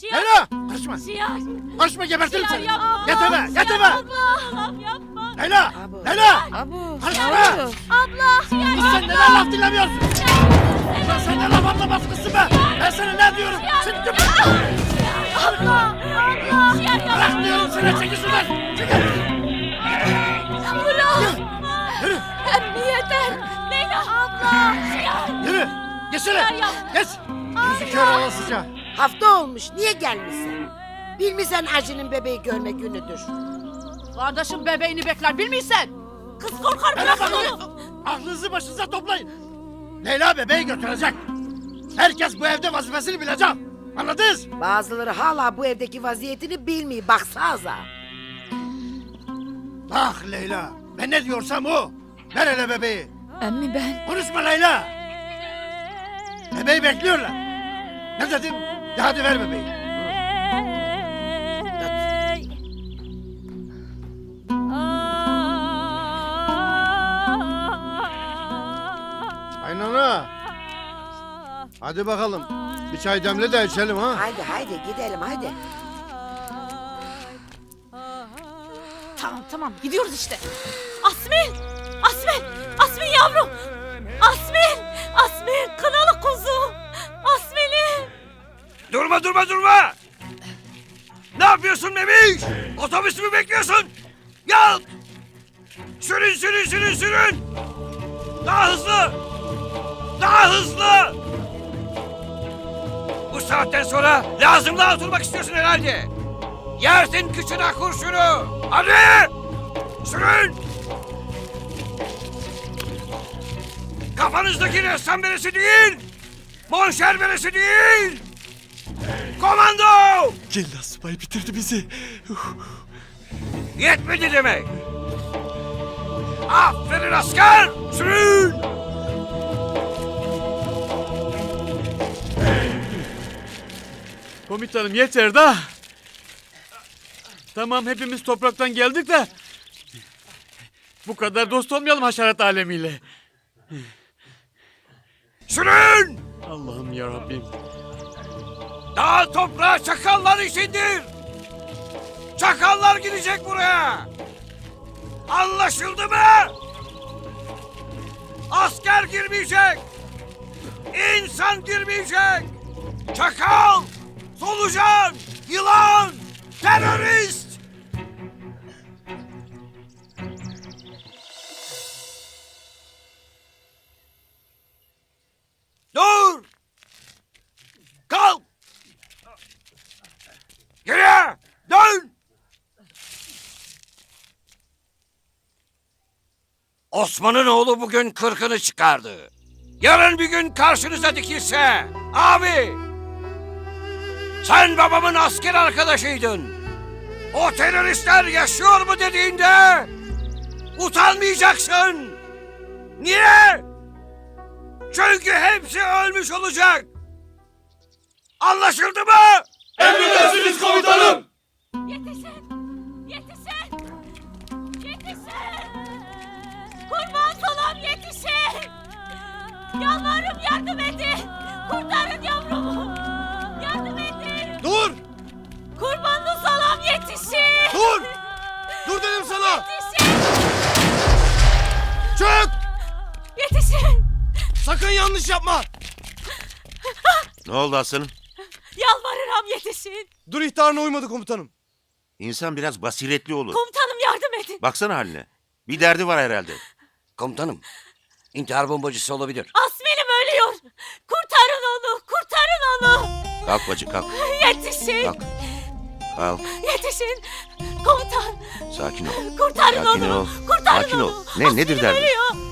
Cihan. Leyla! Karışma! Cihan. Karışma gebertirim Cihan seni! yapma. Yeteme! Cihan Yeteme! Abla. Yapma. Leyla! Abu. Leyla! Abu. Karışma! Abla. Cihan Kız sen neden laf dinlemiyorsun? Sen sen de laf anlamaz kızsın be! Ben sana ne diyorum? Seni köpek! Abla. Abla. Yapma. Bırak diyorum sana! Çekil şuradan! Çekil! Bırak. Yürü! Emmi yeter. Leyla abla. Cihan. Yürü! Geçsene! Geç! Yüzü kör olasıca! Hafta olmuş. Niye gelmişsin? Bilmişsen acının bebeği görme günüdür. Kardeşim bebeğini bekler bilmiyorsun. Kız korkar Bana bırak bakın! onu. Aklınızı başınıza toplayın! Leyla bebeği götürecek! Herkes bu evde vazifesini bilecek! Anladınız? Bazıları hala bu evdeki vaziyetini bilmiyor. Baksanıza. Bak Leyla! Ben ne diyorsam o! Ver hele bebeği! Emmi ben. Konuşma Leyla! Bebeği bekliyorlar! Ne dedim? De hadi ver bebeği! Aynana! Hadi bakalım. Bir çay demle de içelim ha. Haydi haydi gidelim haydi. Tamam tamam gidiyoruz işte. Asmin! Asmin! Ne yapıyorsun bebiş? Otobüsü mü bekliyorsun? Gel! Sürün sürün sürün sürün! Daha hızlı! Daha hızlı! Bu saatten sonra lazımlığa oturmak istiyorsun herhalde. Yersin kıçına kurşunu! Hadi! Sürün! Kafanızdaki ressam beresi değil! Monşer beresi değil! Komando! Cellat subay bitirdi bizi. Yetmedi demek. Aferin asker! Sürün! Komutanım yeter da. Tamam hepimiz topraktan geldik de. Bu kadar dost olmayalım haşerat alemiyle. Sürün! Allah'ım ya Rabbim. Daha toprağa çakallar işindir. Çakallar gidecek buraya. Anlaşıldı mı? Asker girmeyecek. İnsan girmeyecek. Çakal, solucan, yılan, Osman'ın oğlu bugün kırkını çıkardı. Yarın bir gün karşınıza dikilse, abi! Sen babamın asker arkadaşıydın. O teröristler yaşıyor mu dediğinde utanmayacaksın. Niye? Çünkü hepsi ölmüş olacak. Anlaşıldı mı? Emredersiniz komutanım. Sakın yanlış yapma! Ne oldu aslanım? Yalvarırım yetişin! Dur ihtarına uymadı komutanım. İnsan biraz basiretli olur. Komutanım yardım edin! Baksana haline. Bir derdi var herhalde. Komutanım, intihar bombacısı olabilir. Asmilim ölüyor! Kurtarın onu! Kurtarın onu! Kalk bacı kalk. Yetişin! Kalk. Kalk. Yetişin! Komutan! Sakin ol. Kurtarın Sakin onu! ol. Kurtarın Sakin onu! ol. Ne- nedir Asmilim derdin? ölüyor!